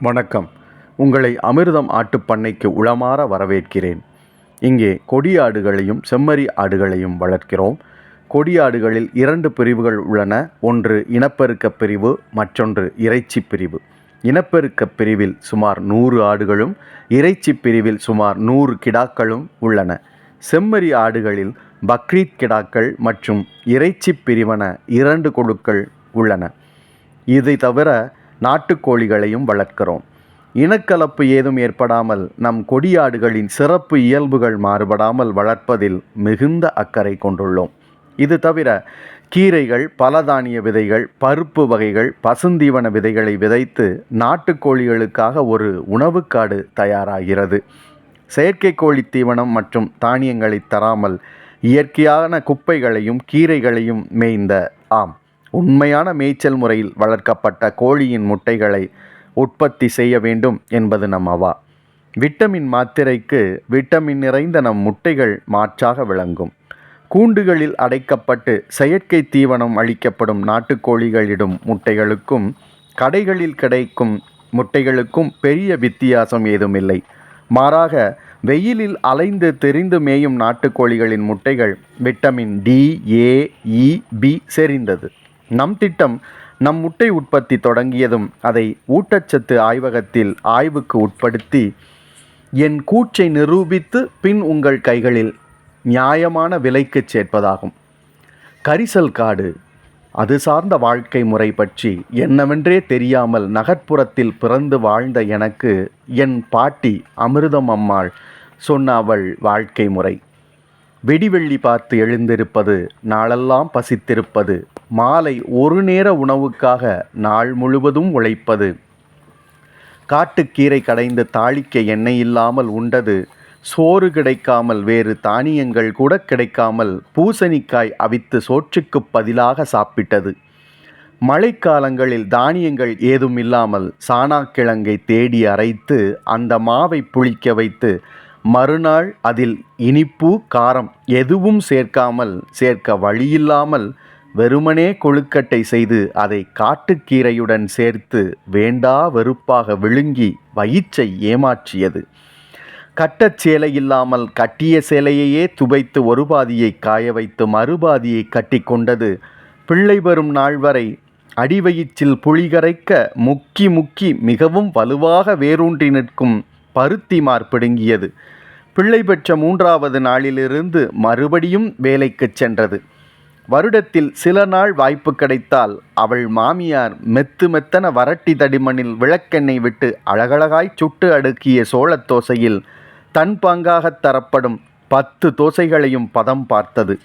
வணக்கம். உங்களை அமிர்தம் ஆட்டுப் பண்ணைக்கு உளமாற வரவேற்கிறேன். இங்கே கொடியாடுகளையும் செம்மறி ஆடுகளையும் வளர்க்கிறோம். கொடியாடுகளில் இரண்டு பிரிவுகள் உள்ளன. ஒன்று இனப்பெருக்கப் பிரிவு மற்றொன்று இறைச்சி பிரிவு. இனப்பெருக்கப் பிரிவில் சுமார் நூறு ஆடுகளும் இறைச்சி பிரிவில் சுமார் நூறு கிடாக்களும் உள்ளன. செம்மறி ஆடுகளில் பக்ரீத் கிடாக்கள் மற்றும் இறைச்சி பிரிவன இரண்டு குழுக்கள் உள்ளன. இதை தவிர நாட்டுக்கோழிகளையும் வளர்க்கிறோம். இனக்கலப்பு ஏதும் ஏற்படாமல் நம் கொடியாடுகளின் சிறப்பு இயல்புகள் மாறுபடாமல் வளர்ப்பதில் மிகுந்த அக்கறை கொண்டுள்ளோம். இது தவிர கீரைகள் பலதானிய விதைகள் பருப்பு வகைகள் பசுந்தீவன விதைகளை விதைத்து நாட்டுக்கோழிகளுக்காக ஒரு உணவுக்காடு தயாராகிறது. செயற்கைக்கோழி தீவனம் மற்றும் தானியங்களை தராமல் இயற்கையான குப்பைகளையும் கீரைகளையும் மேய்ந்த ஆம். உண்மையான மேய்ச்சல் முறையில் வளர்க்கப்பட்ட கோழியின் முட்டைகளை உற்பத்தி செய்ய வேண்டும் என்பது நம் அவா. விட்டமின் மாத்திரைக்கு விட்டமின் நிறைந்த நம் முட்டைகள் மாற்றாக விளங்கும். கூண்டுகளில் அடைக்கப்பட்டு செயற்கை தீவனம் அளிக்கப்படும் நாட்டுக்கோழிகளிடும் முட்டைகளுக்கும் கடைகளில் கிடைக்கும் முட்டைகளுக்கும் பெரிய வித்தியாசம் ஏதுமில்லை. மாறாக வெயிலில் அலைந்து தெரிந்து மேயும் நாட்டுக்கோழிகளின் முட்டைகள் vitamin D A E B செறிந்தது. நம் திட்டம் நம் முட்டை உற்பத்தி தொடங்கியதும் அதை ஊட்டச்சத்து ஆய்வகத்தில் ஆய்வுக்கு உட்படுத்தி என் கூற்றை நிரூபித்து பின் உங்கள் கைகளில் நியாயமான விலைக்கு சேர்ப்பதாகும். கரிசல் காடு அது சார்ந்த வாழ்க்கை முறை பற்றி என்னவென்றே தெரியாமல் நகர்ப்புறத்தில் பிறந்து வாழ்ந்த எனக்கு என் பாட்டி அமிர்தம் அம்மாள் சொன்ன அவள் வாழ்க்கை முறை. வெடிவெள்ளி பார்த்து எழுந்திருப்பது நாளெல்லாம் பசித்திருப்பது மாலை ஒரு நேர உணவுக்காக நாள் முழுவதும் உழைப்பது. காட்டுக்கீரை கடைந்து தாளிக்க எண்ணெய் இல்லாமல் உண்டது. சோறு கிடைக்காமல் வேறு தானியங்கள் கூட கிடைக்காமல் பூசணிக்காய் அவித்து சோற்றுக்கு பதிலாக சாப்பிட்டது. மழைக்காலங்களில் தானியங்கள் ஏதும் இல்லாமல் சாணாக்கிழங்கை தேடி அரைத்து அந்த மாவை புளிக்க வைத்து மறுநாள் அதில் இனிப்பு காரம் எதுவும் சேர்க்காமல் சேர்க்க வழியில்லாமல் வெறுமனே கொழுக்கட்டை செய்து அதை காட்டுக்கீரையுடன் சேர்த்து வேண்டா வெறுப்பாக விழுங்கி வயிற்றை ஏமாற்றியது. கட்டச் சேலை இல்லாமல் கட்டிய சேலையையே துவைத்து ஒரு பாதியை காய வைத்து மறுபாதியை கட்டி கொண்டது. பிள்ளை வரும் நாள் வரை அடிவயிற்றில் புளிகரைக்க முக்கி முக்கி மிகவும் வலுவாக வேரூன்றி நிற்கும் பருத்திமார் பிடுங்கியது. பிள்ளை பெற்ற மூன்றாவது நாளிலிருந்து மறுபடியும் வேலைக்குச் சென்றது. வருடத்தில் சில நாள் வாய்ப்பு கிடைத்தால் அவள் மாமியார் மெத்து மெத்தன வரட்டி தடிமண்ணில் விளக்கெண்ணெய் விட்டு அழகழகாய் சுட்டு அடுக்கிய சோழத் தோசையில் தன் பங்காகத் தரப்படும் பத்து தோசைகளையும் பதம் பார்த்தது.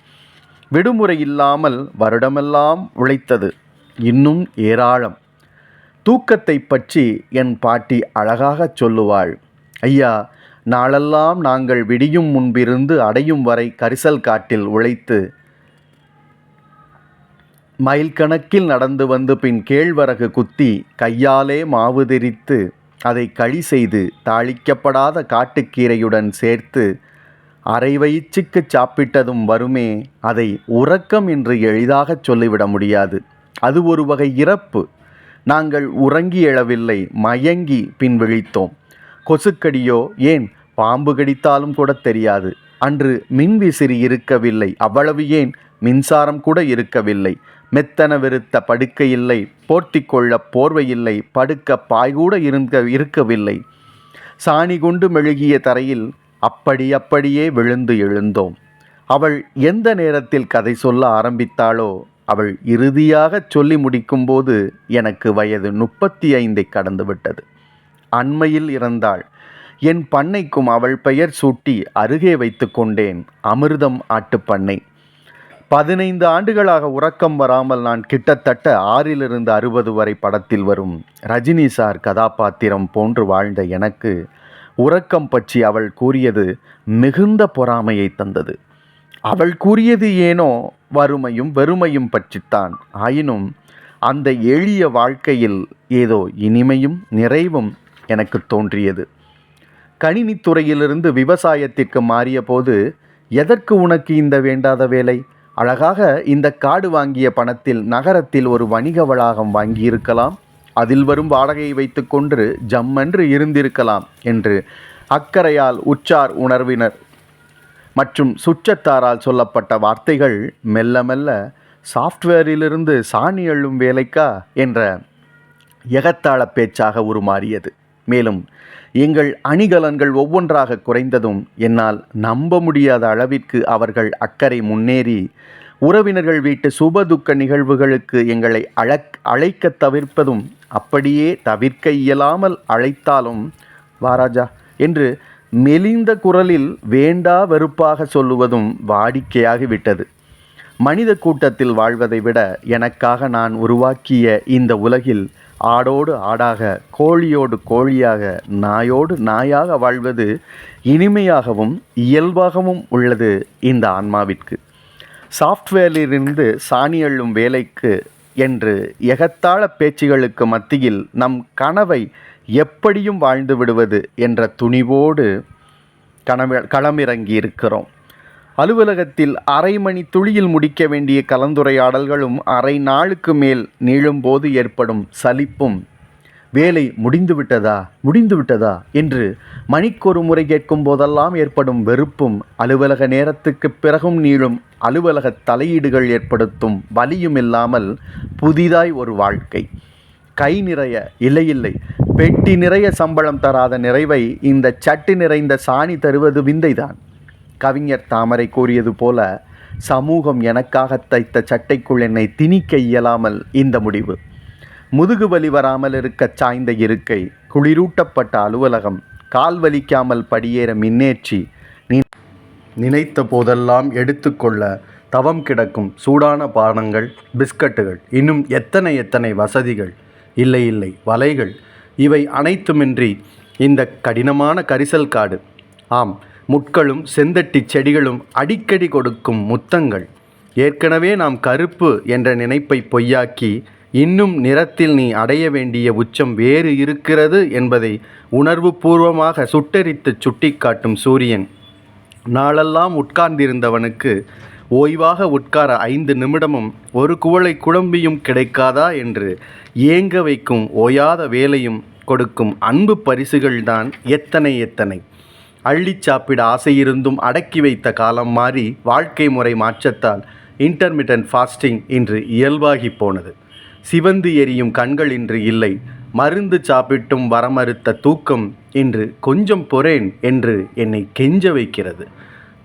விடுமுறை இல்லாமல் வருடமெல்லாம் உழைத்தது. இன்னும் ஏராளம். தூக்கத்தை பற்றி என் பாட்டி அழகாகச் சொல்லுவாள். ஐயா நாளெல்லாம் நாங்கள் விடியும் முன்பிருந்து அடையும் வரை கரிசல் காட்டில் உழைத்து மைல் கணக்கில் நடந்து வந்து பின் கேழ்வரகு குத்தி கையாலே மாவு திரித்து அதை களி செய்து தாளிக்கப்படாத காட்டுக்கீரையுடன் சேர்த்து அரை வயிற்றுக்கு சாப்பிட்டதும் வருமே அதை உறக்கம் என்று எளிதாகச் சொல்லிவிட முடியாது. அது ஒரு வகை இறப்பு. நாங்கள் உறங்கி எழவில்லை மயங்கி பின் விழித்தோம். கொசுக்கடியோ ஏன் பாம்பு கடித்தாலும் கூட தெரியாது. அன்று மின்விசிறி இருக்கவில்லை அவ்வளவு ஏன் மின்சாரம் கூட இருக்கவில்லை. மெத்தன விருத்த படுக்கையில்லை போர்த்திக்கொள்ள போர்வையில்லை படுக்க பாய் கூட இருக்க இருக்கவில்லை. சாணி கொண்டு மெழுகிய தரையில் அப்படி அப்படியே விழுந்து எழுந்தோம். அவள் எந்த நேரத்தில் கதை சொல்ல ஆரம்பித்தாளோ அவள் இறுதியாக சொல்லி முடிக்கும்போது எனக்கு வயது முப்பத்தி ஐந்தை கடந்துவிட்டது அண்மையில் இறந்தாள். என் பண்ணைக்கும் அவள் பெயர் சூட்டி அருகே வைத்து கொண்டேன் அமிர்தம் ஆட்டுப்பண்ணை பதினைந்து ஆண்டுகளாக உறக்கம் வராமல் நான் கிட்டத்தட்ட ஆறிலிருந்து அறுபது வரை படத்தில் வரும் ரஜினி சார் கதாபாத்திரம் போன்று வாழ்ந்த எனக்கு உறக்கம் பற்றி அவள் கூறியது மிகுந்த பொறாமையை தந்தது. அவள் கூறியது ஏனோ வறுமையும் வெறுமையும் பற்றித்தான். ஆயினும் அந்த எளிய வாழ்க்கையில் ஏதோ இனிமையும் நிறைவும் எனக்கு தோன்றியது. கணினித்துறையிலிருந்து விவசாயத்திற்கு மாறிய போது எதற்கு உனக்கு இந்த வேண்டாத வேலை? அழகாக இந்த காடு வாங்கிய பணத்தில் நகரத்தில் ஒரு வணிக வளாகம் வாங்கியிருக்கலாம். அதில் வரும் வாடகையை வைத்துக்கொண்டு ஜம்மென்று இருந்திருக்கலாம் என்று அக்கறையால் உச்சார் உணர்வினர். மற்றும் சுற்றத்தாரால் சொல்லப்பட்ட வார்த்தைகள் மெல்ல மெல்ல சாஃப்ட்வேரிலிருந்து சாணி அள்ளும் வேலைக்கா என்ற எகத்தாள பேச்சாக உருமாறியது. மேலும் எங்கள் அணிகலன்கள் ஒவ்வொன்றாக குறைந்ததும் என்னால் நம்ப முடியாத அளவிற்கு அவர்கள் அக்கறை முன்னேறி உறவினர்கள் வீட்டு சுபதுக்க நிகழ்வுகளுக்கு எங்களை அழக் அழைக்க தவிர்ப்பதும் அப்படியே தவிர்க்க இயலாமல் அழைத்தாலும் வாராஜா என்று மெலிந்த குரலில் வேண்டா வெறுப்பாக சொல்லுவதும் வாடிக்கையாகிவிட்டது. மனித கூட்டத்தில் வாழ்வதை விட எனக்காக நான் உருவாக்கிய இந்த உலகில் ஆடோடு ஆடாக கோழியோடு கோழியாக நாயோடு நாயாக வாழ்வது இனிமையாகவும் இயல்பாகவும் உள்ளது இந்த ஆன்மாவிற்கு. சாஃப்ட்வேரிலிருந்து சாணி அள்ளும் வேலைக்கு என்று எகத்தாள பேச்சுகளுக்கு மத்தியில் நம் கனவை எப்படியும் வாழ்ந்து விடுவது என்ற துணிவோடு கனவ களமிறங்கி இருக்கிறோம் அலுவலகத்தில் அரை மணி துளியில் முடிக்க வேண்டிய கலந்துரையாடல்களும் அரை நாளுக்கு மேல் நீளும்போது ஏற்படும் சலிப்பும். வேலை முடிந்துவிட்டதா முடிந்துவிட்டதா என்று மணிக்கொரு முறை கேட்கும் போதெல்லாம் ஏற்படும் வெறுப்பும் அலுவலக நேரத்துக்கு பிறகும் நீளும் அலுவலக தலையீடுகள் ஏற்படுத்தும் வலியும் இல்லாமல் புதிதாய் ஒரு வாழ்க்கை. கை நிறைய இல்லை இல்லை. பெட்டி நிறைய சம்பளம் தராத நிறைவை இந்த சட்டு நிறைந்த சாணி தருவது விந்தைதான். கவிஞர் தாமரை கூறியது போல சமூகம் எனக்காக தைத்த சட்டைக்குள் என்னை திணிக்க இயலாமல் இந்த முடிவு. முதுகு வலி வராமல் இருக்க சாய்ந்த இருக்கை குளிரூட்டப்பட்ட அலுவலகம் கால் வலிக்காமல் படியேற மின்னேற்றி நி- நினைத்த போதெல்லாம் எடுத்துக்கொள்ள தவம் கிடக்கும் சூடான பானங்கள் பிஸ்கட்டுகள் இன்னும் எத்தனை எத்தனை வசதிகள்? இல்லை இல்லை வலைகள் இவை அனைத்துமின்றி இந்த கடினமான கரிசல் காடு. ஆம் முட்களும் செந்தட்டி செடிகளும் அடிக்கடி கொடுக்கும் முத்தங்கள். ஏற்கனவே நாம் கருப்பு என்ற நினைப்பை பொய்யாக்கி இன்னும் நிறத்தில் நீ அடைய வேண்டிய உச்சம் வேறு இருக்கிறது என்பதை உணர்வுபூர்வமாக சுட்டெரித்து சுட்டிக்காட்டும் சூரியன். நாளெல்லாம் உட்கார்ந்திருந்தவனுக்கு ஓய்வாக உட்கார ஐந்து நிமிடமும் ஒரு குவளை குழம்பியும் கிடைக்காதா என்று ஏங்க வைக்கும் ஓயாத வேலையும் கொடுக்கும் அன்பு பரிசுகள்தான் எத்தனை எத்தனை. அள்ளி சாப்பிட ஆசையிருந்தும் அடக்கி வைத்த காலம் மாறி வாழ்க்கை முறை மாற்றத்தால் இன்டர்மிட்டன்ட் ஃபாஸ்டிங் இன்று இயல்பாகி போனது. சிவந்து எரியும் கண்கள் இன்று இல்லை. மருந்து சாப்பிட்டும் வரமறுத்த தூக்கம் இன்று கொஞ்சம் பொறேன் என்று என்னை கெஞ்ச வைக்கிறது.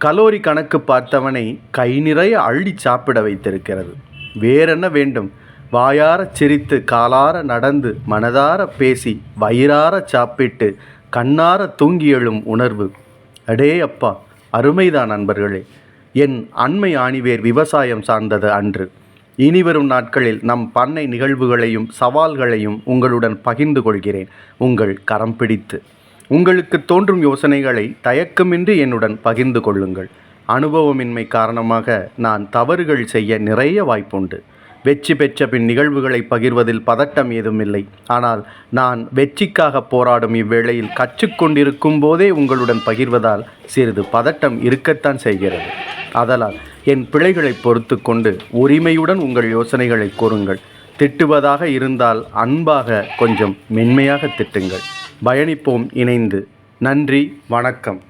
கலோரி கணக்கு பார்த்தவனை கை நிறைய அள்ளி சாப்பிட வைத்திருக்கிறது. வேறென்ன வேண்டும்? வாயாரச் சிரித்து காலார நடந்து மனதார பேசி வயிறார சாப்பிட்டு கண்ணார தூங்கி எழும் உணர்வு. அடே அப்பா அருமைதான் நண்பர்களே. என் அண்மை ஆணிவேர் விவசாயம் சார்ந்தது அன்று. இனிவரும் நாட்களில் நம் பண்ணை நிகழ்வுகளையும் சவால்களையும் உங்களுடன் பகிர்ந்து கொள்கிறேன். உங்கள் கரம் பிடித்து. உங்களுக்கு தோன்றும் யோசனைகளை தயக்கமின்றி என்னுடன் பகிர்ந்து கொள்ளுங்கள். அனுபவமின்மை காரணமாக நான் தவறுகள் செய்ய நிறைய வாய்ப்புண்டு. வெற்றி பெற்ற பின் நிகழ்வுகளை பகிர்வதில் பதட்டம் ஏதுமில்லை ஆனால் நான் வெற்றிக்காக போராடும் இவ்வேளையில் கற்றுக்கொண்டிருக்கும் போதே உங்களுடன் பகிர்வதால் சிறிது பதட்டம் இருக்கத்தான் செய்கிறது. ஆதலால் என் பிழைகளை பொறுத்து கொண்டு உரிமையுடன் உங்கள் யோசனைகளை கூறுங்கள். திட்டுவதாக இருந்தால் அன்பாக கொஞ்சம் மென்மையாக திட்டுங்கள். பயணிப்போம் இணைந்து. நன்றி வணக்கம்.